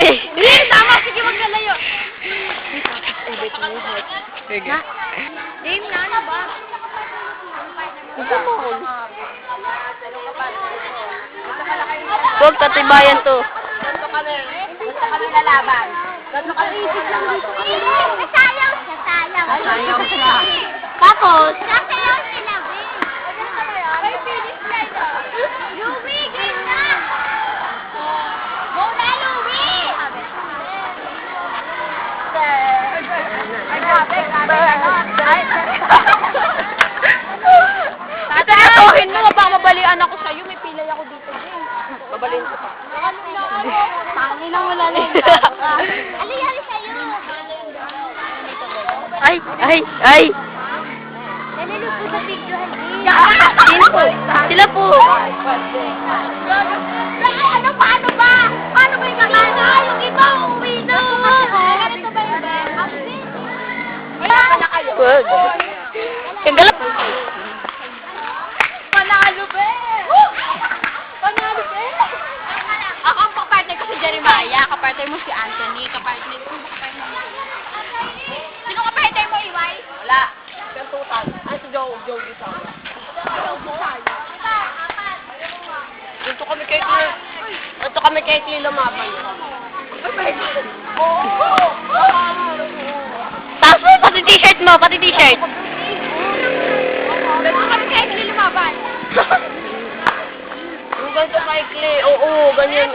Hindi, tama. Sige, wag nalayo. Sige. Game na, ano ba? Gusto mo. Huwag tatibayan to. Ganto kami. Ganto kami lalaban. Ganto kami. Isip lang dito. Sayang. Sayang. Sayang. Tapos. Sayang. Tatanatuhin mo, baka mabalian ako sa'yo. May pilay ako dito. Babaliin ko pa. Tangin na wala na yung tao. Ali, ali sa'yo. Ay, ay, ay. Nalilog po sa video, Ali. Sino po? Sila po. Wag. Po. Panalo, be! Panalo, be! Ako ang kapartner ko si Jeremiah, kapartner mo si Anthony, kapartner ko kapartner mo. Sino kapartner mo, Iway? Wala. Kantutan. Ay, si Joe. Joe di sana. Dito kami kay Tilo. Dito kami kay Tilo mo, pati t-shirt mo, pati t-shirt. Ganito kami kahit hindi lumaban. Ganito kay Clay. Oo, ganyan.